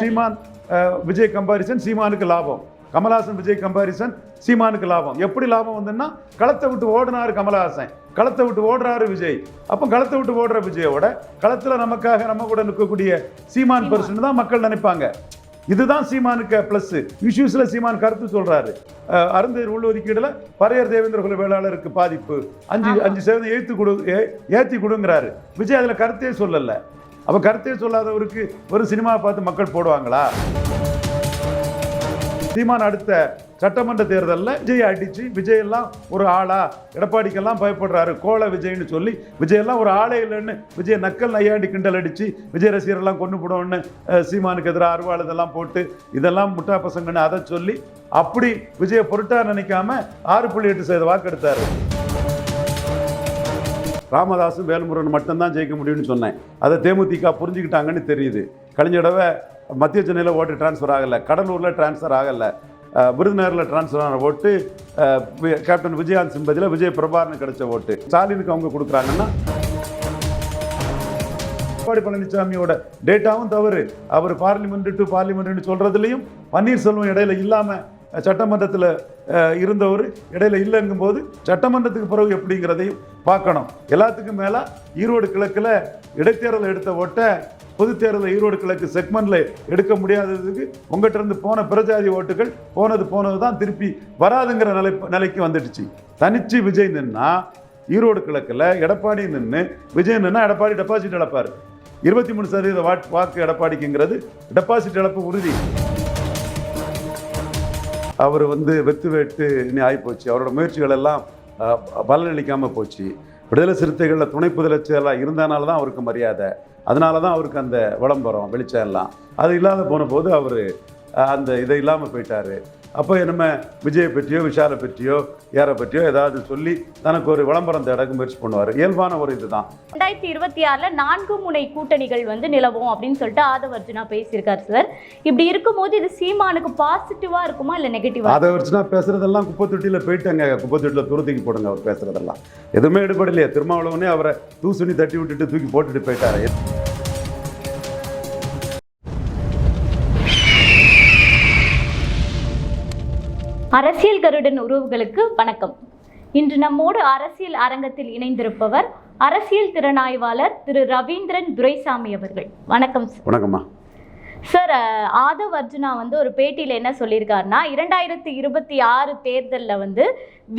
சீமான் Vijay comparison சீமானுக்கு லாபம். Kamal Haasan Vijay comparison சீமானுக்கு லாபம். எப்படி லாபம் வந்துன்னா களத்தை விட்டு ஓடினாரு கமலஹாசன். களத்தை விட்டு ஓடுறாரு விஜய். அப்போ களத்தை விட்டு ஓடுற விஜயோட களத்துல நமக்காக நம்ம கூட நிற்கக்கூடிய சீமான் பர்சன் தான் மக்கள் நினைப்பாங்க. இதுதான் சீமானுக்கு ப்ளஸ் இஷ்யூஸ்ல சீமான் கருத்து சொல்றாரு. அஹ், அருந்தர் உள்ளொதுக்கீடுல பரையர் தேவேந்திர குல வேளாளருக்கு பாதிப்பு. அஞ்சு அஞ்சு சதவீதம் ஏத்து கொடு ஏ- ஏத்தி கொடுங்கிறாரு. விஜய் அதுல கருத்தே சொல்லல. அப்ப கருத்தே சொல்லாதவருக்கு ஒரு சினிமா பார்த்து மக்கள் போடுவாங்களா? சீமான் அடுத்த சட்டமன்ற தேர்தலில் விஜய் அடிச்சு விஜய் எல்லாம் ஒரு ஆளா எடப்பாடிக்கெல்லாம் பயப்படுறாரு கோல விஜய்னு சொல்லி விஜயெல்லாம் ஒரு ஆளே இல்லைன்னு விஜய் நக்கல் நையாண்டி கிண்டல் அடிச்சு விஜய் ரசிகரெல்லாம் கொண்டு போடுவோன்னு சீமானுக்கு எதிராக அருவாள் இதெல்லாம் போட்டு இதெல்லாம் முட்டா பசங்கன்னு அதை சொல்லி அப்படி விஜயை பொருட்டா நினைக்காம ஆறு புள்ளி எட்டு சதவீத வாக்கு எடுத்தாரு ராமதாஸும் வேல்முருகன் மட்டும்தான் ஜெயிக்க முடியும்னு சொன்னேன். அதை தேமுதிக புரிஞ்சுக்கிட்டாங்கன்னு தெரியுது. கழிஞ்ச தடவை மத்திய சென்னையில் ஓட்டு டிரான்ஸ்ஃபர் ஆகலை. கடலூரில் டிரான்ஸ்ஃபர் ஆகலை. விருதுநகரில் டிரான்ஸ்ஃபர் ஆன ஓட்டு கேப்டன் விஜயகாந்த் சிம்பதியில் விஜய் பிரபாரன் கிடைச்ச ஓட்டு. ஸ்டாலினுக்கு அவங்க கொடுக்குறாங்கன்னா எடப்பாடி பழனிசாமியோட டேட்டாவும் தவறு. அவர் பார்லிமெண்ட் டு பார்லிமெண்ட்னு சொல்கிறதுலையும் பன்னீர்செல்வம் இடையில இல்லாமல் சட்டமன்றத்தில் இருந்தவர் இடையில இல்லைங்கும் போது சட்டமன்றத்துக்கு பிறகு எப்படிங்கிறதையும் பார்க்கணும். எல்லாத்துக்கும் மேல ஈரோடு கிழக்குல இடைத்தேர்தல் எடுத்த ஓட்டை பொதுத் தேர்தல் ஈரோடு கிழக்கு செக்மெண்ட்ல எடுக்க முடியாததுக்கு உங்ககிட்ட இருந்து போன பிரஜாதி ஓட்டுகள் போனது போனது தான் திருப்பி வராதுங்கிற நிலை நிலைக்கு வந்துடுச்சு. தனிச்சு விஜய் நின்னா ஈரோடு கிழக்கில் எடப்பாடி நின்று விஜய் நின்னா எடப்பாடி டெபாசிட் இழப்பார். இருபத்தி மூணு சதவீத வாட் வாக்கு எடப்பாடிக்குங்கிறது டெபாசிட் இழப்பு உறுதி. அவர் வந்து வெத்து வெட்டு இனி ஆகிப்போச்சு அவரோட முயற்சிகள் எல்லாம் அஹ், பலனளிக்காம போச்சு. விடுதலை சிறுத்தைகளில் துணை முதலமைச்சராக இருந்தனால தான் அவருக்கு மரியாதை. அதனால தான் அவருக்கு அந்த விளம்பரம் வெளிச்சம் எல்லாம். அது இல்லாத போன போது அவர் அந்த இதை இல்லாமல் போயிட்டாரு. அப்போ நம்ம விஜயை பற்றியோ விஷாலை பற்றியோ யாரை பற்றியோ ஏதாவது சொல்லி தனக்கு ஒரு விளம்பரம் தேடக்கு முயற்சி பண்ணுவார். இயல்பான ஒரு இதுதான். ரெண்டாயிரத்தி இருபத்தி ஆறுல நான்கு முனை கூட்டணிகள் வந்து நிலவும் அப்படின்னு சொல்லிட்டு ஆதவ அர்ஜுனா பேசியிருக்காரு சார். இப்படி இருக்கும்போது இது சீமானுக்கு பாசிட்டிவா இருக்குமா இல்ல நெகட்டிவா அதை வச்சுனா பேசுறதெல்லாம் குப்பை தொட்டியில் போயிட்டாங்க. குப்பை தொட்டியில் துருத்திக்கு போடுங்க அவர் பேசுறதெல்லாம். எதுவுமே எடுபடலையே. திருமாவளவனே அவரை தூசுனி தட்டி விட்டுட்டு தூக்கி போட்டுட்டு போயிட்டாரு. அரசியல் கருடன் உறவுகளுக்கு வணக்கம். இன்று நம்மோடு அரசியல் அரங்கத்தில் இணைந்திருப்பவர் அரசியல் திறனாய்வாளர் திரு ரவீந்திரன் துரைசாமி அவர்கள். வணக்கம் சார். வணக்கம்மா. சார் ஆதவ் அர்ஜுனா வந்து ஒரு பேட்டியில் என்ன சொல்லியிருக்காருன்னா இரண்டாயிரத்தி இருபத்தி ஆறு தேர்தலில் வந்து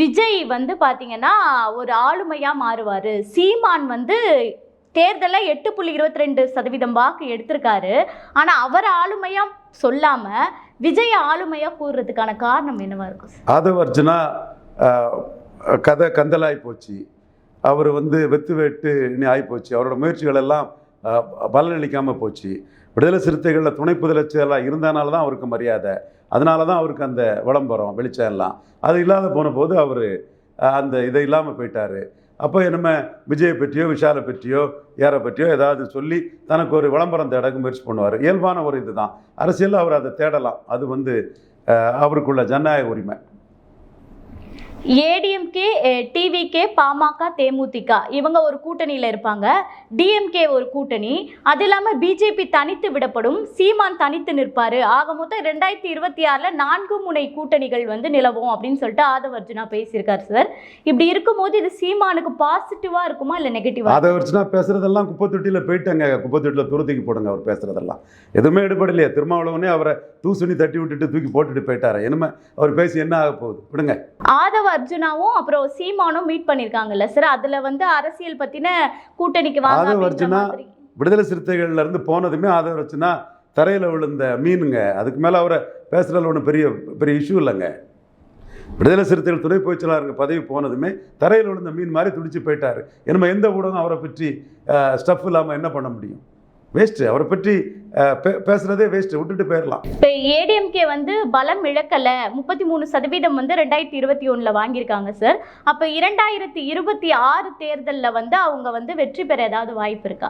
விஜய் வந்து பார்த்தீங்கன்னா ஒரு ஆளுமையாக மாறுவார். சீமான் வந்து தேர்தலில் எட்டு புள்ளி இருபத்தி ரெண்டு சதவீதம் வாக்கு எடுத்திருக்காரு. ஆனால் அவர் ஆளுமையாக சொல்லாமல் விஜய் ஆளுமையாக கூறுறதுக்கான காரணம் என்னவா இருக்கும் ஆதவ அர்ஜுனா ஆஹ், கதை கந்தலாய் போச்சு. அவர் வந்து வெத்து வெட்டு இனி ஆகிப்போச்சு அவரோட முயற்சிகள் எல்லாம் பலனளிக்காமல் போச்சு. விடுதலை சிறுத்தைகளில் துணை முதலமைச்சராக இருந்தனால தான் அவருக்கு மரியாதை. அதனால தான் அவருக்கு அந்த விளம்பரம் வெளிச்சம் எல்லாம். அது இல்லாத போன போது அவர் அந்த இதை இல்லாமல் போயிட்டாரு. அப்போ நம்ம விஜயை பற்றியோ விஷாலை பற்றியோ யாரை பற்றியோ ஏதாவது சொல்லி தனக்கு ஒரு விளம்பரம் தேடக்கு முயற்சி பண்ணுவார். இயல்பான ஒரு இதுதான். அரசியலில் அவர் அதை தேடலாம். அது வந்து அவருக்குள்ள ஜனநாயக உரிமை. ஏடிஎம்கே டிவிகே பாமக தேமுதிக. இவங்க ஒரு கூட்டணியில் இருப்பாங்க. டிஎம்கே ஒரு கூட்டணி. அது இல்லாமல் பிஜேபி தனித்து விடப்படும். சீமான் தனித்து நிற்பாரு. ஆக மொத்தம் ரெண்டாயிரத்தி இருபத்தி ஆறில் நான்கு முனை கூட்டணிகள் வந்து நிலவும் அப்படின்னு சொல்லிட்டு ஆதவ அர்ஜுனா பேசியிருக்காரு சார். இப்படி இருக்கும்போது இது சீமானுக்கு பாசிட்டிவாக இருக்குமா இல்லை நெகட்டிவா அதை வச்சுனா பேசுறதெல்லாம் குப்பை தொட்டியில் போயிட்டாங்க. குப்பை தொட்டியில் துருத்திக்கு போடுங்க அவர் பேசுறதெல்லாம். எதுவுமே எடுபடலையே. திருமாவளவனே அவரை தூசுனி தட்டி விட்டுட்டு தூக்கி போட்டுட்டு போயிட்டாரு. இனிமே அவர் பேசி என்ன ஆக போகுது? விடுங்க. ஆதவ அர்ஜுனாவும் அப்புறம் சீமானும் மீட் பண்ணியிருக்காங்கல்ல சார் அதில் வந்து அரசியல் பற்றின கூட்டணிக்கு வாங்க அர்ஜுனா விடுதலை சிறுத்தைகள்ல இருந்து போனதுமே அதை வச்சுனா தரையில் விழுந்த மீனுங்க. அதுக்கு மேலே அவரை பேசுறதுல ஒன்றும் பெரிய பெரிய இஷ்யூ இல்லைங்க. விடுதலை சிறுத்தைகள் துணை பொதுச்செயலாளருங்க பதவி போனதுமே தரையில் விழுந்த மீன் மாதிரி துடிச்சு போயிட்டாரு. நம்ம எந்த ஊடகம் அவரை பற்றி ஸ்டஃப் இல்லாமல் என்ன பண்ண முடியும்? வேஸ்ட்டு அவரை பற்றி பேசுறதே வேஸ்ட்டு விட்டுட்டு போயிடலாம் இப்போ ஏடிஎம்கே வந்து பலம் இழக்கல. முப்பத்தி மூணு சதவீதம் வந்து ரெண்டாயிரத்தி இருபத்தி ஒன்றில் வாங்கியிருக்காங்க சார் அப்போ இரண்டாயிரத்தி இருபத்தி ஆறு தேர்தலில் வந்து அவங்க வந்து வெற்றி பெற ஏதாவது வாய்ப்பு இருக்கா?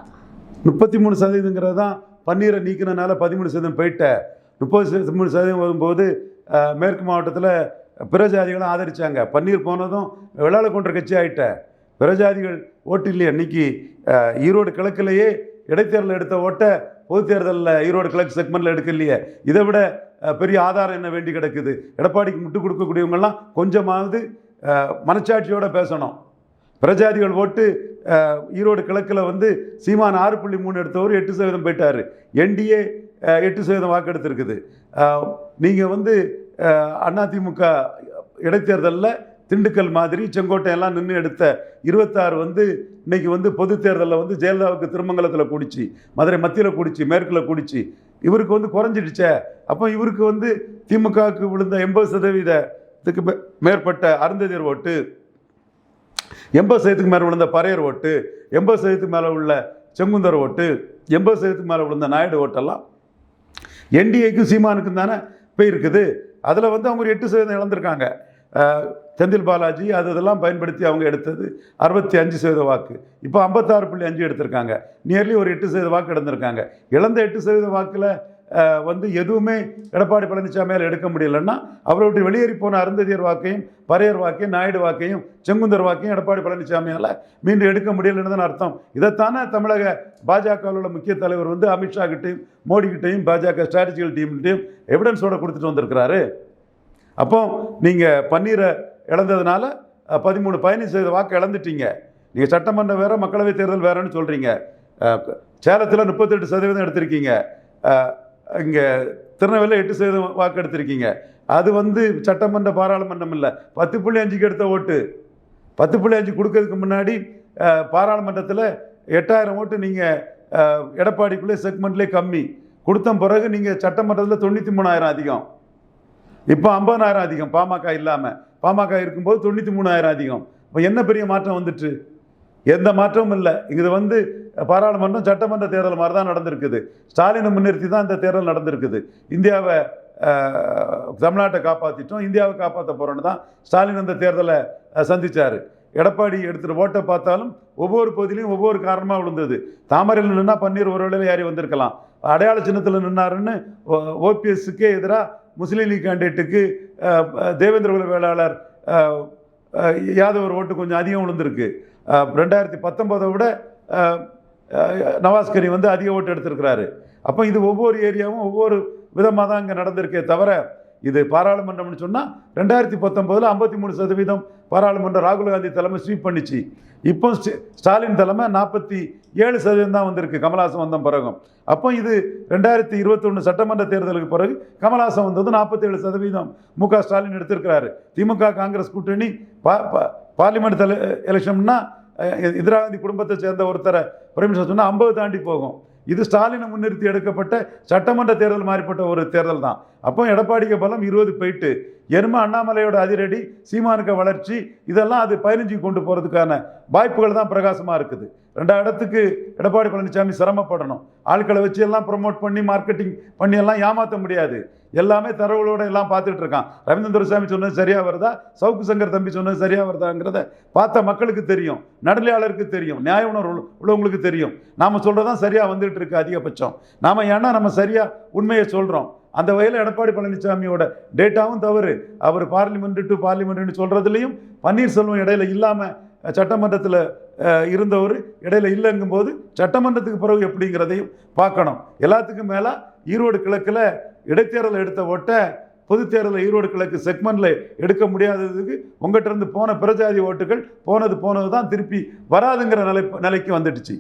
முப்பத்தி மூணு சதவீதங்கிறது தான் பன்னீரை நீக்கினனால பதிமூணு சதவீதம் போயிட்ட. முப்பது மூணு சதவீதம் வரும்போது மேற்கு மாவட்டத்தில் பிற ஜாதிகளும் ஆதரிச்சாங்க. பன்னீர் போனதும் வெள்ளாள கொன்ற கட்சி ஆயிட்ட. பிற ஜாதிகள் ஓட்டு இல்லையா இன்னைக்கு அஹ், ஈரோடு கிழக்குலேயே இடைத்தேர்தல் எடுத்த ஓட்டை பொது தேர்தலில் ஈரோடு கிழக்கு செக்மெண்ட்டில் எடுக்கலையே. இதை விட பெரிய ஆதாரம் என்ன வேண்டி கிடக்குது? எடப்பாடிக்கு முட்டு கொடுக்கக்கூடியவங்கெல்லாம் கொஞ்சமாவது மனச்சாட்சியோடு பேசணும். பிரஜாதிகள் ஓட்டு ஈரோடு கிழக்கில் வந்து சீமான் ஆறு புள்ளி மூணு எடுத்தவர் எட்டு சதவீதம் போயிட்டார். என்டிஏ எட்டு சதவீதம் வாக்கெடுத்திருக்குது. நீங்கள் வந்து அதிமுக இடைத்தேர்தலில் திண்டுக்கல் மாதிரி செங்கோட்டையெல்லாம் நின்று எடுத்த இருபத்தாறு வந்து இன்னைக்கு வந்து பொது தேர்தலில் வந்து ஜெயலலிதாவுக்கு திருமங்கலத்தில் குடிச்சு மதுரை மத்தியில் குடிச்சு மேற்கில் குடிச்சு. இவருக்கு வந்து குறைஞ்சிடுச்சே. அப்போ இவருக்கு வந்து திமுகவுக்கு விழுந்த எண்பது சதவீதத்துக்கு மே- மேற்பட்ட அருந்ததியர் ஓட்டு எண்பது சதவீதத்துக்கு மேலே விழுந்த பறையர் ஓட்டு எண்பது சதவீதத்துக்கு மேலே உள்ள செங்குந்தர் ஓட்டு எண்பது சதவீதத்துக்கு மேலே விழுந்த நாயுடு ஓட்டெல்லாம் என்டிஏக்கும் சீமானுக்கும் தானே போயிருக்குது. அதில் வந்து அவங்க ஒரு எட்டு சதவீதம் இழந்திருக்காங்க. செந்தில் பாலாஜி அது இதெல்லாம் பயன்படுத்தி அவங்க எடுத்தது அறுபத்தி அஞ்சு சதவீத வாக்கு. இப்போ ஐம்பத்தாறு புள்ளி அஞ்சு எடுத்திருக்காங்க. நியர்லி ஒரு எட்டு சதவீத வாக்கு இழந்திருக்காங்க. இழந்த எட்டு சதவீத வாக்கில் வந்து எதுவுமே எடப்பாடி பழனிசாமியால் எடுக்க முடியலன்னா அவரை விட்டு வெளியேறி போன அருந்ததியர் வாக்கையும் பறையர் வாக்கையும் நாயுடு வாக்கையும் செங்குந்தர் வாக்கையும் எடப்பாடி பழனிசாமியால் மீண்டும் எடுக்க முடியலன்னு தான் அர்த்தம். இதைத்தானே தமிழக பாஜகவில் உள்ள முக்கிய தலைவர் வந்து அமித்ஷா கிட்டையும் மோடி கிட்டையும் பாஜக ஸ்ட்ராட்டஜிக்கல் டீம்கிட்டையும் எவிடன்ஸோட கொடுத்துட்டு வந்திருக்கிறாரு. அப்போ நீங்கள் பன்னீரை இழந்ததுனால பதிமூணு பதினஞ்சு சதவீத வாக்கு இழந்துட்டீங்க. நீங்கள் சட்டமன்றம் வேறு மக்களவை தேர்தல் வேறன்னு சொல்கிறீங்க சேலத்தில் முப்பத்தெட்டு சதவீதம் எடுத்திருக்கீங்க. இங்கே திருநெல்வேலியில் எட்டு சதவீதம் வாக்கு எடுத்திருக்கீங்க. அது வந்து சட்டமன்ற பாராளுமன்றம் இல்லை. பத்து புள்ளி அஞ்சுக்கு எடுத்த ஓட்டு. பத்து புள்ளி அஞ்சு கொடுக்கறதுக்கு முன்னாடி பாராளுமன்றத்தில் எட்டாயிரம் ஓட்டு நீங்கள் எடப்பாடிக்குள்ளே செக்மெண்ட்லேயே கம்மி. கொடுத்த பிறகு நீங்கள் சட்டமன்றத்தில் தொண்ணூற்றி மூணாயிரம் அதிகம். இப்போ ஐம்பதாயிரம் அதிகம் பாமக இல்லாமல் பாமக இருக்கும்போது தொண்ணூற்றி மூணாயிரம் அதிகம். இப்போ என்ன பெரிய மாற்றம் வந்துட்டு? எந்த மாற்றமும் இல்லை. இது வந்து பாராளுமன்றம் சட்டமன்ற தேர்தல் மாதிரி தான் நடந்திருக்குது. ஸ்டாலினை முன்னிறுத்தி தான் இந்த தேர்தல் நடந்திருக்குது. இந்தியாவை தமிழ்நாட்டை காப்பாற்றிட்டோம் இந்தியாவை காப்பாற்ற போகிறோன்னு தான் ஸ்டாலின் அந்த தேர்தலை சந்தித்தார் எடப்பாடி எடுத்துகிற ஓட்டை பார்த்தாலும் ஒவ்வொரு பகுதியிலையும் ஒவ்வொரு காரணமாக விழுந்தது. தாமரையில் நின்னா பன்னீர் ஒரு வேளையில் ஏறி வந்திருக்கலாம். அடையாள சின்னத்தில் நின்னாருன்னு ஓபிஎஸ்ஸுக்கே எதிராக முஸ்லீம் லீக் கேண்டிடேட்டுக்கு தேவேந்திர குல வேளாளர் யாதவ் யாதவர் ஓட்டு கொஞ்சம் அதிகம் விழுந்திருக்கு. ரெண்டாயிரத்தி பத்தொம்போதை விட நவாஸ் கரீம் வந்து அதிக ஓட்டு எடுத்திருக்கிறாரு. அப்போ இது ஒவ்வொரு ஏரியாவும் ஒவ்வொரு விதமாக தான் இங்கே நடந்திருக்கே தவிர இது பாராளுமன்றம்னு சொன்னால் ரெண்டாயிரத்தி பத்தொம்போதில் ஐம்பத்தி மூணு சதவீதம் பாராளுமன்றம் ராகுல் காந்தி தலைமை ஸ்வீப் பண்ணிச்சு. இப்போ ஸ்டாலின் தலைமை நாற்பத்தி ஏழு சதவீதம் தான் வந்திருக்கு கமலாசம் வந்த பிறகும். அப்போ இது ரெண்டாயிரத்தி இருபத்தொன்று சட்டமன்ற தேர்தலுக்கு பிறகு கமலாசம் வந்தது நாற்பத்தேழு சதவீதம். மு க ஸ்டாலின் எடுத்திருக்கிறாரு. திமுக காங்கிரஸ் கூட்டணி பா பார்லிமெண்ட் தலை எலெக்ஷன்னா இந்திரா காந்தி குடும்பத்தை சேர்ந்த ஒருத்தரை பிரைம் மினிஸ்டர் சொன்னால் ஐம்பது தாண்டி போகும். இது ஸ்டாலினை முன்னிறுத்தி எடுக்கப்பட்ட சட்டமன்ற தேர்தல் மாறிப்பட்ட ஒரு தேர்தல் தான். அப்போ எடப்பாடிக்கு பலம் இருபது போயிட்டு எரும அண்ணாமலையோட அதிரடி சீமானுக்க வளர்ச்சி இதெல்லாம் அது பதினஞ்சு கொண்டு போகிறதுக்கான வாய்ப்புகள் தான் பிரகாசமாக இருக்குது. ரெண்டாம் இடத்துக்கு எடப்பாடி பழனிசாமி சிரமப்படணும். ஆட்களை வச்சு எல்லாம் ப்ரொமோட் பண்ணி மார்க்கெட்டிங் பண்ணி எல்லாம் ஏமாற்ற முடியாது. எல்லாமே தரவுகளோட எல்லாம் பார்த்துட்டு இருக்கான். ரவீந்திர சாமி சொன்னது சரியாக வருதா? சவுக்கு சங்கர் தம்பி சொன்னது சரியாக வருதாங்கிறத பார்த்த மக்களுக்கு தெரியும். நடுநிலையாளருக்கு தெரியும். நியாய உணர்வு உள்ளவங்களுக்கு தெரியும். நாம் சொல்கிறதான் சரியாக வந்துட்டு இருக்கு அதிகபட்சம். நாம் ஏன்னா நம்ம சரியாக உண்மையை சொல்கிறோம் அந்த வகையில் எடப்பாடி பழனிசாமியோட டேட்டாவும் தவறு. அவர் பார்லிமெண்ட் டு பார்லிமெண்ட்னு சொல்கிறதுலையும் பன்னீர்செல்வம் இடையில இல்லாமல் சட்டமன்றத்தில் இருந்தவர் இடையில இல்லைங்கும்போது சட்டமன்றத்துக்கு பிறகு எப்படிங்கிறதையும் பார்க்கணும். எல்லாத்துக்கும் மேலே ஈரோடு கிழக்கில் இடைத்தேர்தல் எடுத்த ஓட்டை பொதுத் தேர்தலில் ஈரோடு கிழக்கு செக்மெண்ட்டில் எடுக்க முடியாததுக்கு உங்கள்கிட்ட இருந்து போன பிரஜாதி ஓட்டுகள் போனது போனது தான் திருப்பி வராதுங்கிற நிலை நிலைக்கு வந்துடுச்சு.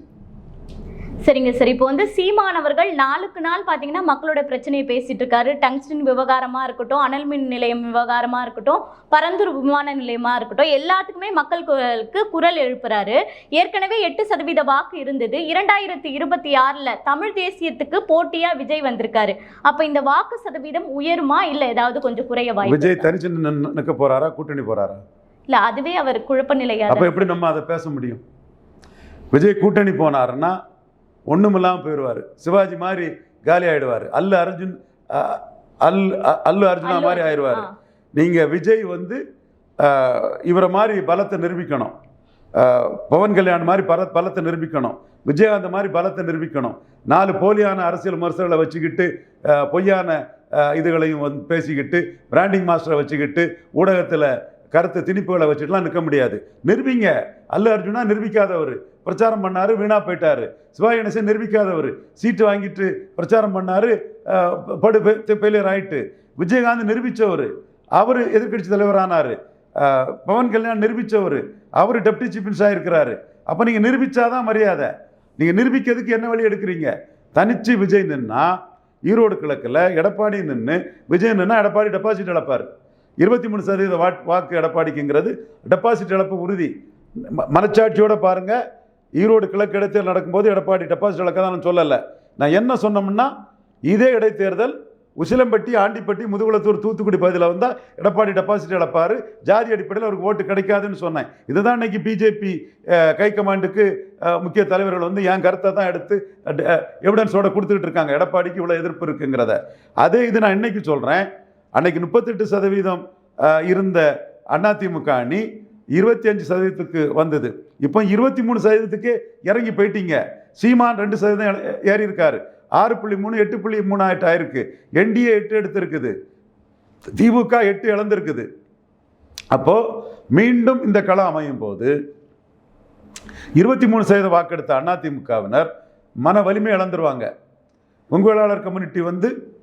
சரிங்க சார். இப்போ வந்து சீமானவர்கள் நாளுக்கு நாள் பார்த்தீங்கன்னா மக்களோட பிரச்சனையை பேசிட்டு இருக்காரு. டங்ஸ்டன் விவகாரமா இருக்கட்டும் அனல் மின் நிலையம் விவகாரமா இருக்கட்டும் பரந்தூர் விமான நிலையமா இருக்கட்டும் எல்லாத்துக்குமே மக்களுக்கு குரல் எழுப்புறாரு. ஏற்கனவே எட்டு சதவீத வாக்கு இருந்தது. இரண்டாயிரத்தி இருபத்தி ஆறுல தமிழ் தேசியத்துக்கு போட்டியா விஜய் வந்திருக்காரு. அப்ப இந்த வாக்கு சதவீதம் உயருமா இல்ல ஏதாவது கொஞ்சம் குறைய வாய்ப்பு விஜய்? தனிச்சு நிற்க போறாரா கூட்டணி போறாரா? இல்ல அதுவே அவர் குழப்ப நிலையா அப்போ எப்படி நம்ம அதை பேச முடியும்? விஜய் கூட்டணி போனாருன்னா ஒண்ணுமில்லாம போயிடுவார் சிவாஜி மாதிரி காலி ஆயிடுவார். அல்லு அர்ஜுன் அல் அல்லு அர்ஜுனா மாதிரி ஆயிடுவார். ஆ. நீங்க விஜய் வந்து இவரை மாதிரி பலத்தை நிரூபிக்கணும். பவன் கல்யாண் மாதிரி பல பலத்தை நிரூபிக்கணும். விஜயகாந்த் மாதிரி பலத்தை நிரூபிக்கணும். நாலு போலியான அரசியல் விமர்சகளை வச்சுக்கிட்டு பொய்யான இதுகளையும் வந்து பேசிக்கிட்டு பிராண்டிங் மாஸ்டரை வச்சுக்கிட்டு ஊடகத்தில் கருத்து திணிப்புகளை வச்சுட்டுலாம் நிற்க முடியாது. நிரூபிங்க. அல்லு அர்ஜுனா நிரூபிக்காதவர். பிரச்சாரம் பண்ணாரு வீணாக போயிட்டார். சிவாஜி கணேசன் நிரூபிக்காதவர். சீட்டு வாங்கிட்டு பிரச்சாரம் பண்ணாரு படு ஃபெயிலியர் ஆயிட்டு. விஜயகாந்த் நிரூபித்தவர் அவர் எதிர்க்கட்சி தலைவரானார். பவன் கல்யாண் நிரூபித்தவர் அவர் டெப்டி சீஃப் மினிஸ்டராக இருக்கிறாரு அப்போ நீங்கள் நிரூபித்தாதான் மரியாதை. நீங்கள் நிரூபிக்கிறதுக்கு என்ன வழி எடுக்கிறீங்க? தனிச்சு விஜய் நின்னா ஈரோடு கிழக்கில் எடப்பாடி நின்று விஜய் நின்னா எடப்பாடி டெபாசிட் இழப்பார். இருபத்தி மூணு சதவீத வாட் வாக்கு எடப்பாடிக்குங்கிறது டெபாசிட் இழப்பு உறுதி. ம- பாருங்கள் ஈரோடு கிழக்கு இடைத்தேர்தல் நடக்கும்போது எடப்பாடி டெபாசிட் இழக்க தான் சொல்லலை. நான் என்ன சொன்னோம்னா இதே இடைத்தேர்தல் உசிலம்பட்டி ஆண்டிப்பட்டி முதுகுளத்தூர் தூத்துக்குடி பகுதியில் வந்தால் எடப்பாடி டெபாசிட் இழப்பார். ஜாதி அடிப்படையில் அவருக்கு ஓட்டு கிடைக்காதுன்னு சொன்னேன். இதுதான் இன்னைக்கு பிஜேபி கை கமாண்டுக்கு முக்கிய தலைவர்கள் வந்து என் கருத்தை தான் எடுத்து எவிடன்ஸோட கொடுத்துக்கிட்டு இருக்காங்க. எடப்பாடிக்கு இவ்வளோ எதிர்ப்பு இருக்குங்கிறத. அதே இது நான் இன்னைக்கு சொல்கிறேன் அன்னைக்கு முப்பத்தெட்டு சதவீதம் இருந்த அதிமுக அணி இருபத்தி அஞ்சு சதவீதத்துக்கு வந்தது. இப்போ இருபத்தி மூணு சதவீதத்துக்கே இறங்கி போயிட்டீங்க. சீமான் ரெண்டு சதவீதம் ஏ- ஏறி இருக்காரு. ஆறு புள்ளி மூணு எட்டு புள்ளி மூணு ஆயிட்டு ஆயிருக்கு. என்டிஏ எட்டு எடுத்திருக்குது. திமுக எட்டு இழந்திருக்குது. அப்போது மீண்டும் இந்த களம் அமையும் போது இருபத்தி மூணு சதவீத வாக்கெடுத்த அதிமுகவினர் மன வலிமை இழந்துருவாங்க. உங்களாளர் கம்யூனிட்டி வந்து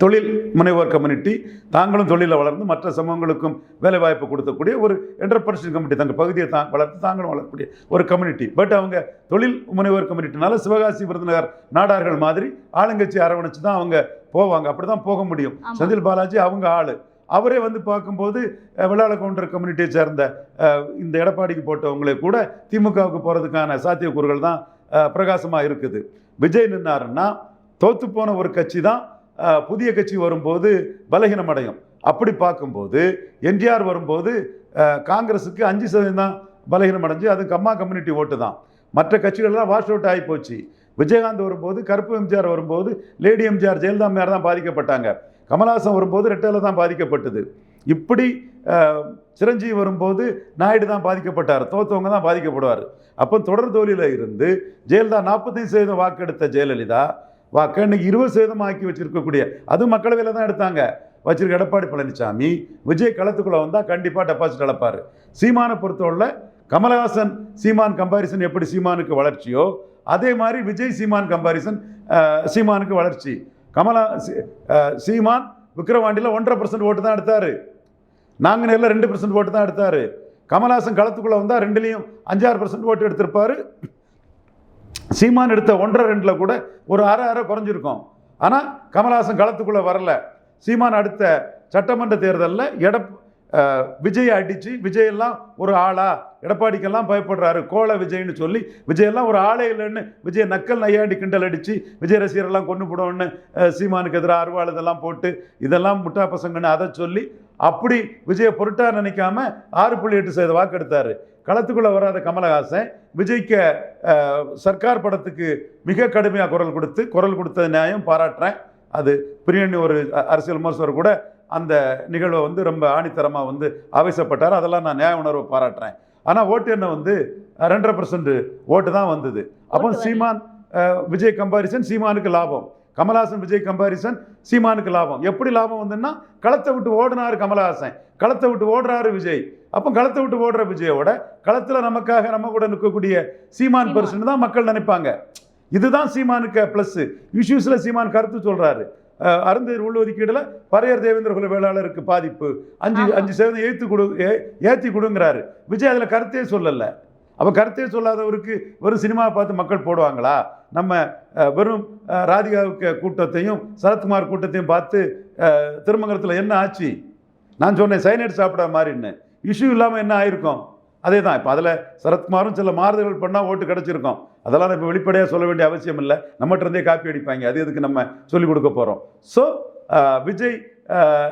தொழில் முனைவோர் கம்யூனிட்டி தாங்களும் தொழிலில் வளர்ந்து மற்ற சமூகங்களுக்கும் வேலை வாய்ப்பு கொடுக்கக்கூடிய ஒரு என்டர்பிரனர் கம்யூனிட்டி தங்கள் பகுதியை தான் வளர்த்து தாங்களும் வளரக்கூடிய ஒரு கம்யூனிட்டி பட் அவங்க தொழில் முனைவோர் கம்யூனிட்டினால சிவகாசி விருதுநகர் நாடார்கள் மாதிரி ஆளுங்கட்சி அரவணைச்சு தான் அவங்க போவாங்க. அப்படி தான் போக முடியும். செந்தில் பாலாஜி அவங்க ஆளு. அவரே வந்து பார்க்கும்போது அஹ், வெள்ளாள கவுண்டர் கம்யூனிட்டியை சேர்ந்த இந்த எடப்பாடிக்கு போட்டவங்களே கூட திமுகவுக்கு போகிறதுக்கான சாத்தியக்கூறுகள் தான் பிரகாசமாக இருக்குது. விஜய் நின்னாருன்னா தோத்து போன ஒரு கட்சி தான் புதிய கட்சி வரும்போது பலகீனம் அடையும் அப்படி பார்க்கும்போது என்டிஆர் வரும்போது காங்கிரஸுக்கு அஞ்சு சதவீதம் தான் பலகீனம் அடைஞ்சு அது கம்மா கம்யூனிட்டி ஓட்டு தான். மற்ற கட்சிகள்லாம் வாஷ் அவுட் ஆகி போச்சு. விஜயகாந்த் வரும்போது கருப்பு எம்ஜிஆர் வரும்போது லேடி எம்ஜிஆர் ஜெயலலிதா அம்மையார் தான் பாதிக்கப்பட்டாங்க. கமல்ஹாசன் வரும்போது ரெட்டையில் தான் பாதிக்கப்பட்டது. இப்படி சிரஞ்சீவி வரும்போது நாயுடு தான் பாதிக்கப்பட்டார். தோத்தவங்க தான் பாதிக்கப்படுவார். அப்போ தொடர் தோழியில் இருந்து ஜெயலலிதா நாற்பத்தைந்து சதவீதம் வாக்கெடுத்த ஜெயலலிதா வாக்கு இன்னைக்கு இருபது சதவீதம் ஆக்கி வச்சிருக்கக்கூடிய அது மக்களவையில் தான் எடுத்தாங்க. வச்சிருக்க எடப்பாடி பழனிசாமி விஜய் களத்துக்குள்ளே வந்தால் கண்டிப்பாக டெபாசிட் இழப்பார். சீமானை பொறுத்தவரை கமலஹாசன் சீமான் கம்பாரிசன் எப்படி சீமானுக்கு வளர்ச்சியோ அதே மாதிரி விஜய் சீமான் கம்பாரிசன் சீமானுக்கு வளர்ச்சி. கமலா சீமான் விக்கிரவாண்டியில் ஒன்றரை பர்சன்ட் ஓட்டு தான் எடுத்தார். நாங்குநேரில் ரெண்டு பர்சன்ட் ஓட்டு தான் எடுத்தார். கமலஹாசன் களத்துக்குள்ளே வந்தால் ரெண்டுலேயும் அஞ்சாறு பர்சன்ட் ஓட்டு எடுத்திருப்பாரு. சீமான் எடுத்த ஒன்றரை ரெண்டில் கூட ஒரு அரை அரை குறைஞ்சிருக்கும். ஆனால் கமலஹாசன் களத்துக்குள்ளே வரல. சீமான் அடுத்த சட்டமன்ற தேர்தலில் எடப் விஜய் அடித்து விஜயெல்லாம் ஒரு ஆளா? எடப்பாடிக்கெல்லாம் பயப்படுறாரு. கோல விஜய்னு சொல்லி விஜயெல்லாம் ஒரு ஆளே இல்லைன்னு விஜய் நக்கல் நையாண்டி கிண்டல் அடித்து விஜய் ரசிகரெல்லாம் கொண்டு போடணும்னு சீமானுக்கு எதிராக அருவாள் இதெல்லாம் போட்டு இதெல்லாம் முட்டா பசங்கன்னு அதை சொல்லி அப்படி விஜயை பொருட்டா நினைக்காம ஆறு புள்ளி எட்டு சதவீத வாக்கெடுத்தாரு களத்துக்குள்ளே வராத கமலஹாசன் விஜய்க்கு சர்க்கார் படத்துக்கு மிக கடுமையாக குரல் கொடுத்து குரல் கொடுத்த நியாயம் பாராட்டுறேன். அது பிரியணி ஒரு அரசியல் விமர்சகர் கூட அந்த நிகழ்வை வந்து ரொம்ப ஆணித்தரமாக வந்து ஆவேசப்பட்டார். அதெல்லாம் நான் நியாய உணர்வை பாராட்டுறேன். ஆனால் ஓட்டு என்ன வந்து ரெண்டரை பர்சன்ட் ஓட்டு தான் வந்தது. அப்போ. சீமான் விஜய் கம்பாரிசன் சீமானுக்கு லாபம். கமலஹாசன் விஜய் கம்பாரிசன் சீமானுக்கு லாபம். எப்படி லாபம் வந்துன்னா களத்தை விட்டு ஓடினாரு கமலஹாசன். களத்தை விட்டு ஓடுறாரு விஜய். அப்போ களத்தை விட்டு ஓடுற விஜயோட களத்தில் நமக்காக நம்ம கூட நிற்கக்கூடிய சீமான். பர்சன் தான் மக்கள் நினைப்பாங்க. இதுதான் சீமானுக்கு ப்ளஸ் இஷ்யூஸில் சீமான் கருத்து சொல்றாரு. அஹ், அருந்ததியர் உள்ஒதுக்கீடுல பரையர் தேவேந்திர குல வேளாளருக்கு பாதிப்பு. அஞ்சு. அஞ்சு சதவீதம் ஏற்று கொடு ஏ- ஏத்தி கொடுங்கிறாரு. விஜய் அதில் கருத்தே சொல்லல. அப்போ கருத்தே சொல்லாதவருக்கு வெறும் சினிமா பார்த்து மக்கள் போடுவாங்களா? நம்ம வெறும் ராதிகாவுக்கு கூட்டத்தையும் சரத்குமார் கூட்டத்தையும் பார்த்து திருமங்கலத்தில் என்ன ஆச்சு? நான் சொன்னேன் சைனைட் சாப்பிட மாதிரின்னு இஷ்யூ இல்லாமல் என்ன ஆயிருக்கும்? அதே தான் இப்போ அதில் சரத்குமாரும் சில மாறுதல்கள் பண்ணால் ஓட்டு கிடச்சிருக்கும். அதெல்லாம் இப்போ வெளிப்படையாக சொல்ல வேண்டிய அவசியம் இல்லை. நம்மகிட்டருந்தே காப்பி அடிப்பாங்க. அது எதுக்கு நம்ம சொல்லிக் கொடுக்க போகிறோம் ஸோ விஜய்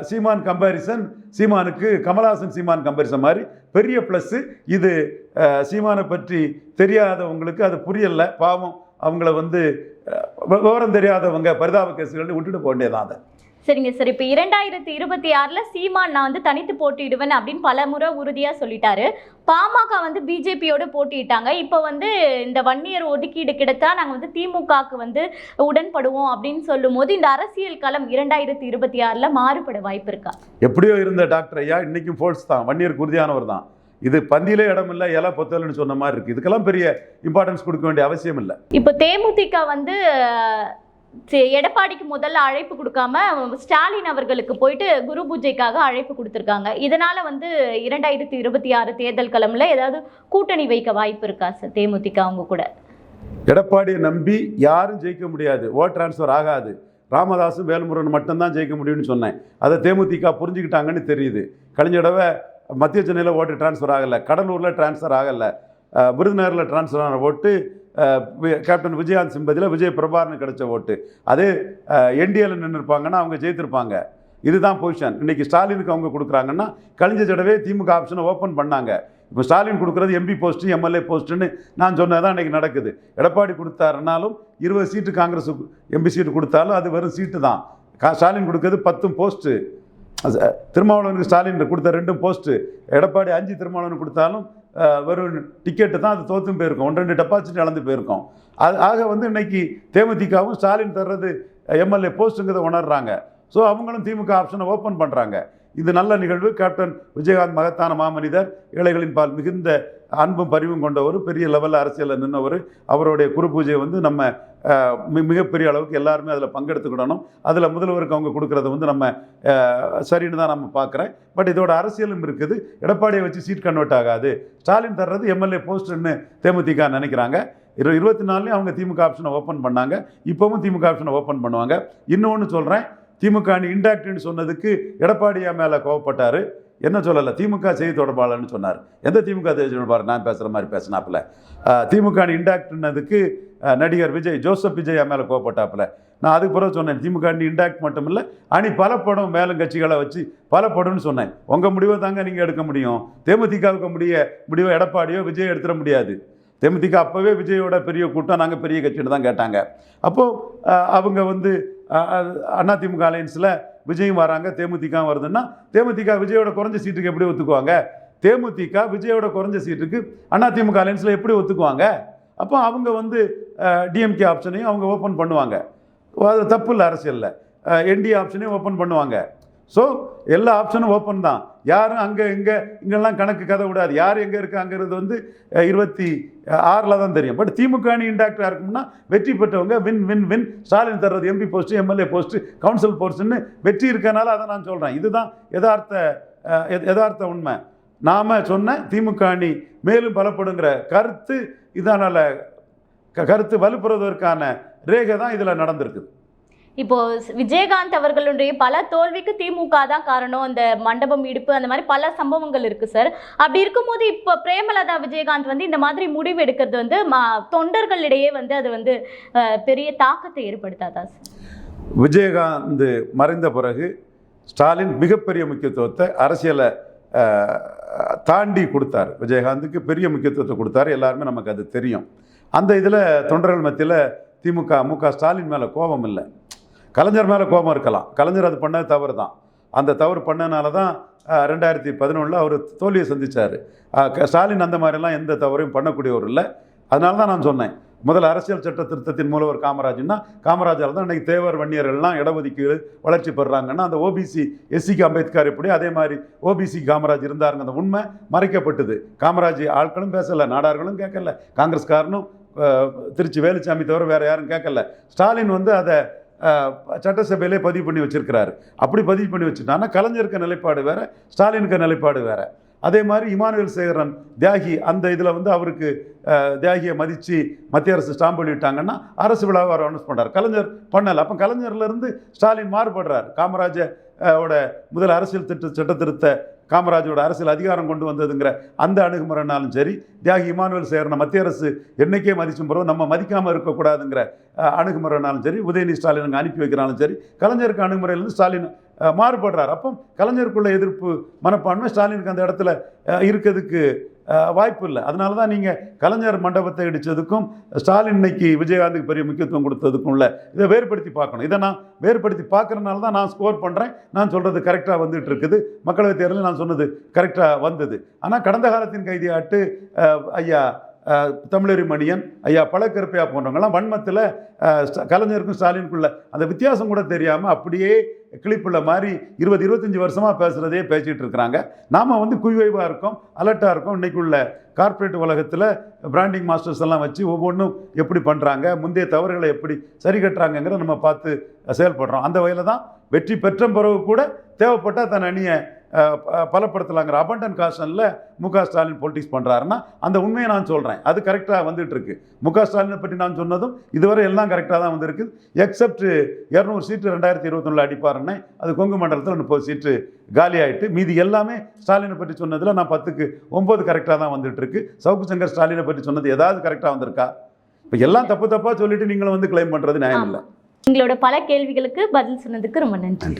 சீமான் கம்பாரிசன் சீமானுக்கு கமலஹாசன் சீமான் கம்பாரிசன் மாதிரி பெரிய ப்ளஸ்ஸு இது சீமானை பற்றி தெரியாதவங்களுக்கு அது புரியலை. பாவம் அவங்கள வந்து விவரம் தெரியாதவங்க பரிதாப கேசுகள் விட்டுட்டு போக வேண்டியதான் அதை. சரிங்க சார். இப்போ இரண்டாயிரத்தி இருபத்தி ஆறுல சீமான் நான் வந்து தனித்து போட்டியிடுவேன் அப்படின்னு பல முறை உறுதியா சொல்லிட்டாரு. பாமக வந்து பிஜேபியோட போட்டியிட்டாங்க. இப்போ வந்து இந்த வன்னியர் ஒதுக்கீடு கிடைத்தா நாங்க வந்து திமுகவுக்கு வந்து உடன்படுவோம் அப்படின்னு சொல்லும்போது இந்த அரசியல் களம் இரண்டாயிரத்தி இருபத்தி ஆறுல மாறுபட வாய்ப்பு இருக்கா? எப்படியோ இருந்த டாக்டர் ஐயா இன்னைக்கும் ஃபோர்ஸ் தான். வன்னியருக்கு உறுதியானவர் தான். இது பந்தியிலே இடம் இல்லை இலை பொத்தல்னு சொன்ன மாதிரி இருக்குது இதுக்கெல்லாம் பெரிய இம்பார்ட்டன்ஸ் கொடுக்க வேண்டிய அவசியம் இல்லை. இப்போ தேமுதிக வந்து எடப்பாடிக்கு முதல்ல அழைப்பு கொடுக்காம ஸ்டாலின் அவர்களுக்கு போயிட்டு குரு பூஜைக்காக அழைப்பு கொடுத்துருக்காங்க. இதனால வந்து இரண்டாயிரத்தி இருபத்தி ஆறு தேர்தல் களம்ல ஏதாவது கூட்டணி வைக்க வாய்ப்பு இருக்கா சார் தேமுதிக அவங்க கூட? எடப்பாடியை நம்பி யாரும் ஜெயிக்க முடியாது. ஓட் டிரான்ஸ்ஃபர் ஆகாது. ராமதாஸும் வேல்முருகன் மட்டும்தான் ஜெயிக்க முடியும்னு சொன்னேன். அதை தேமுதிக புரிஞ்சுக்கிட்டாங்கன்னு தெரியுது. கழிஞ்ச தடவை மத்திய சென்னையில் ஓட்டு டிரான்ஸ்ஃபர் ஆகலை. கடலூரில் டிரான்ஸ்ஃபர் ஆகலை. விருதுநகரில் டிரான்ஸ்ஃபர் ஆன ஓட்டு கேப்டன் விஜயகாந்த் சிம்பதியில் விஜய் பிரபார்னு கிடைச்ச ஓட்டு. அதே என்டிஏல நின்று இருப்பாங்கன்னா அவங்க ஜெயித்திருப்பாங்க. இதுதான் பொசிஷன் இன்றைக்கி ஸ்டாலினுக்கு அவங்க கொடுக்குறாங்கன்னா கழிஞ்ச தடவை திமுக ஆப்ஷனை ஓப்பன் பண்ணாங்க. இப்போ ஸ்டாலின் கொடுக்குறது எம்பி போஸ்ட்டு எம்எல்ஏ போஸ்ட்டுன்னு நான் சொன்னதான் இன்றைக்கி நடக்குது. எடப்பாடி கொடுத்தாருனாலும் இருபது சீட்டு காங்கிரஸ் எம்பி சீட்டு கொடுத்தாலும் அது வெறும் சீட்டு தான். கா ஸ்டாலின் கொடுக்கறது பத்தும் போஸ்ட்டு திருமாவளவனுக்கு ஸ்டாலின் கொடுத்த ரெண்டும் போஸ்ட்டு எடப்பாடி அஞ்சு திருமாவளவனுக்கு கொடுத்தாலும் வெறும் டிக்கெட்டு தான் அது தோற்றும் போயிருக்கும். ஒன்று ரெண்டு டெபாசிட் இழந்து போயிருக்கும். அது ஆக வந்து இன்னைக்கு தேமுதிகவும் ஸ்டாலின் தர்றது எம்எல்ஏ போஸ்ட்டுங்கிறத உணர்றாங்க. ஸோ அவங்களும் திமுக ஆப்ஷனை ஓப்பன் பண்ணுறாங்க இது நல்ல நிகழ்வு. கேப்டன் விஜயகாந்த் மகத்தான மாமனிதர் ஏழைகளின் பால் மிகுந்த அன்பும் பரிவும் கொண்டவர் பெரிய லெவலில் அரசியலில் நின்றவர் அவருடைய குரு பூஜையை வந்து நம்ம மிகப்பெரிய அளவுக்கு எல்லாருமே அதில் பங்கெடுத்துக்கிடணும். அதில் முதல்வருக்கு அவங்க கொடுக்குறத வந்து நம்ம சரின்னு தான் நம்ம பார்க்குறேன் பட் இதோட அரசியலும் இருக்குது. எடப்பாடியை வச்சு சீட் கன்வெர்ட் ஆகாது. ஸ்டாலின் தர்றது எம்எல்ஏ போஸ்ட்னு தேமுதிக நினைக்கிறாங்க. இரு இருபத்தி நாலுலேயும் அவங்க திமுக ஆப்ஷனை ஓப்பன் பண்ணாங்க. இப்போவும் திமுக ஆப்ஷனை ஓப்பன் பண்ணுவாங்க. இன்னொன்று சொல்கிறேன் திமுக அணி இன்டாக்ட்னு சொன்னதுக்கு எடப்பாடியா மேலே கோவப்பட்டார். என்ன சொல்லலை? திமுக செய்தி தொடர்பாளர்னு சொன்னார். எந்த திமுக செய்தி தொடர்பாளர்? நான் பேசுகிற மாதிரி பேசினாப்புல. திமுக இண்டாக்ட்னதுக்கு நடிகர் விஜய் ஜோசப் விஜய் மேலே கோவப்பட்டாப்புல. நான் அதுக்கு பிறகு சொன்னேன் திமுக அணி இண்டாக்ட் மட்டும் இல்லை அணி பல படம் மேலும் கட்சிகளை வச்சு பல படம்னு சொன்னேன். உங்கள் முடிவை தாங்க நீங்கள் எடுக்க முடியும். தேமுதிகவுக்கு முடிய முடிவை எடப்பாடியோ விஜய் எடுத்துட முடியாது. தேமுதிக அப்போவே விஜயோட பெரிய கூட்டம் நாங்கள் பெரிய கட்சின்னு தான் கேட்டாங்க. அப்போது அவங்க வந்து அதிமுக அலையன்ஸில் விஜயும் வராங்க தேமுதிக வருதுன்னா தேமுதிக விஜயோட குறைஞ்ச சீட்டுக்கு எப்படி ஒத்துக்குவாங்க? தேமுதிக விஜயோட குறைஞ்ச சீட்டுக்கு அதிமுக அலையன்ஸில் எப்படி ஒத்துக்குவாங்க? அப்போ அவங்க வந்து டிஎம்கே ஆப்ஷனையும் அவங்க ஓப்பன் பண்ணுவாங்க. அது தப்பு இல்லை அரசியலில். என்டிஏ ஆப்ஷனையும் ஓப்பன் பண்ணுவாங்க. ஸோ எல்லா ஆப்ஷனும் ஓப்பன் தான். யாரும் அங்கே இங்கே இங்கெல்லாம் கணக்கு கதை விடாது யார் எங்கே இருக்காங்கிறது வந்து இருபத்தி ஆறில் தான் தெரியும். பட் திமுக அணி இன்டாக்டாக இருக்கும்னா வெற்றி பெற்றவங்க வின் வின் வின் ஸ்டாலின் தர்றது MP post MLA post council போஸ்ட்டுன்னு வெற்றி இருக்கனால அதை நான் சொல்கிறேன் இதுதான் யதார்த்த யதார்த்த உண்மை. நாம் சொன்ன திமுக அணி மேலும் பலப்படுங்கிற கருத்து இதனால் க- கருத்து வலுப்புறதற்கான ரேகை தான் இதில் நடந்திருக்குது. இப்போ விஜயகாந்த் அவர்களுடைய பல தோல்விக்கு திமுக தான் காரணம். அந்த மண்டபம் இடிப்பு அந்த மாதிரி பல சம்பவங்கள் இருக்கு சார் அப்படி இருக்கும்போது இப்போ பிரேமலதா விஜயகாந்த் வந்து இந்த மாதிரி முடிவு எடுக்கிறது வந்து தொண்டர்களிடையே வந்து அது வந்து பெரிய தாக்கத்தை ஏற்படுத்தாதா சார் விஜயகாந்த் மறைந்த பிறகு ஸ்டாலின் மிகப்பெரிய முக்கியத்துவத்தை அரசியலை தாண்டி கொடுத்தார். விஜயகாந்துக்கு பெரிய முக்கியத்துவத்தை கொடுத்தாரு. எல்லாருமே நமக்கு அது தெரியும். அந்த இதில் தொண்டர்கள் மத்தியில் திமுக மு க ஸ்டாலின் மேலே கோபம் இல்லை. கலைஞர் மேலே கோபம் இருக்கலாம். கலைஞர் அது பண்ணது தவறு தான் அந்த தவறு பண்ணனால தான் ரெண்டாயிரத்தி பதினொன்றில் அவர் தோல்வியை சந்திச்சார். ஸ்டாலின் அந்த மாதிரிலாம் எந்த தவறையும் பண்ணக்கூடியவர் இல்லை. அதனால தான் நான் சொன்னேன். முதல் அரசியல் சட்ட திருத்தத்தின் மூலவர் காமராஜ்னா காமராஜர் தான் இன்றைக்கி தேவர் வன்னியர்கள்லாம் இடஒதுக்கீடு வளர்ச்சி பெறுறாங்கன்னா அந்த ஓபிசி எஸ்சிக்கு அம்பேத்கர் எப்படி அதே மாதிரி ஓபிசி காமராஜ் இருந்தாருங்க அந்த உண்மை மறைக்கப்பட்டது. காமராஜ் ஆட்களும் பேசலை நாடார்களும் கேட்கல. காங்கிரஸ்காரனும் திருச்சி வேலுச்சாமி தவிர வேறு யாரும் கேட்கல. ஸ்டாலின் வந்து அதை சட்டசபையிலே பதிவு பண்ணி வச்சிருக்கிறாரு. அப்படி பதிவு பண்ணி வச்சுட்டான்னா கலைஞருக்கு நிலைப்பாடு வேறு ஸ்டாலினுக்கு நிலைப்பாடு வேறு. அதே மாதிரி இமானுவேல் சேகரன் தியாகி அந்த இதில் வந்து அவருக்கு தியாகியை மதித்து மத்திய அரசு ஸ்டாம்ப் வெளியிட்டாங்கன்னா அரசு விழாவை அவர் அனௌன்ஸ் பண்ணுறார் கலைஞர் பண்ணலை. அப்போ கலைஞர்லேருந்து ஸ்டாலின் மாறுபடுறார். காமராஜ ஓட முதல் அரசியல் திட்ட சட்ட திருத்த காமராஜோட அரசியல் அதிகாரம் கொண்டு வந்ததுங்கிற அந்த அணுகுமுறைனாலும் சரி தியாகி இமானுவேல் சேர்ன மத்திய அரசு என்னைக்கே மதிச்சும் பிறகு நம்ம மதிக்காமல் இருக்கக்கூடாதுங்கிற அணுகுமுறைனாலும் சரி உதயநிதி ஸ்டாலின் அங்கே அனுப்பி வைக்கிறாலும் சரி கலைஞருக்கு அணுகுமுறையிலேருந்து ஸ்டாலின் மாறுபடுறார். அப்போ கலைஞருக்குள்ள எதிர்ப்பு மனப்பான்மை ஸ்டாலினுக்கு அந்த இடத்துல இருக்கிறதுக்கு வாய்ப்பு இல்லை. அதனால தான் நீங்கள் கலைஞர் மண்டபத்தை இடித்ததுக்கும் ஸ்டாலின் இன்னைக்கு விஜயகாந்துக்கு பெரிய முக்கியத்துவம் கொடுத்ததுக்கும் உள்ள இதை வேறுபடுத்தி பார்க்கணும். இதை நான் வேறுபடுத்தி பார்க்கறனால தான் நான் ஸ்கோர் பண்ணுறேன் நான் சொல்கிறது கரெக்டாக வந்துட்டு இருக்குது. மக்களவைத் தேர்தலில் நான் சொன்னது கரெக்டாக வந்தது. ஆனால் கடந்த காலத்தின் கைதியாட்டு ஐயா தமிழறி மணியன் ஐயா பழக்கருப்பையா போன்றவங்கலாம் வன்மத்தில் கலைஞருக்கும் ஸ்டாலினுக்குள்ள அந்த வித்தியாசம் கூட தெரியாமல் அப்படியே கிளிப்புள்ள மாதிரி இருபது இருபத்தஞ்சி வருஷமாக பேசுகிறதே பேசிகிட்டு இருக்கிறாங்க. நாம் வந்து குய்வைவாக இருக்கோம் அலர்ட்டாக இருக்கோம். இன்னைக்கு உள்ள கார்ப்பரேட் உலகத்தில் பிராண்டிங் மாஸ்டர்ஸ் எல்லாம் வச்சு ஒவ்வொன்றும் எப்படி பண்ணுறாங்க முந்தைய தவறுகளை எப்படி சரி கட்டுறாங்கங்கிற நம்ம பார்த்து செயல்படுறோம். அந்த வகையில் தான் வெற்றி பெற்ற பிறகு கூட தேவைப்பட்டால் தன் அணியை பலப்படுத்தலாங்கிற அபண்டன் காஷனில் மு க ஸ்டாலின் பொலிட்டிக்ஸ் பண்ணுறாருன்னா அந்த உண்மையை நான் சொல்கிறேன் அது கரெக்டாக வந்துட்டு இருக்கு மு க ஸ்டாலினை பற்றி நான் சொன்னதும் இதுவரை எல்லாம் கரெக்டாக தான் வந்திருக்கு எக்ஸப்ட் இரநூறு சீட்டு ரெண்டாயிரத்தி இருபத்தொன்னில் அடிப்பாருன்னு அது கொங்கு மண்டலத்தில் முப்பது சீட்டு காலி ஆயிட்டு மீதி எல்லாமே ஸ்டாலினை பற்றி சொன்னதில் நான் பத்துக்கு ஒம்பது கரெக்டாக தான் வந்துட்டு இருக்கு சவுக்கு சங்கர் ஸ்டாலினை பற்றி சொன்னது ஏதாவது கரெக்டாக வந்திருக்கா? இப்போ எல்லாம் தப்பு தப்பாக சொல்லிட்டு நீங்களும் வந்து கிளைம் பண்ணுறது நியாயம் இல்லை. உங்களோட பல கேள்விகளுக்கு பதில் சொன்னதுக்கு ரொம்ப நன்றி.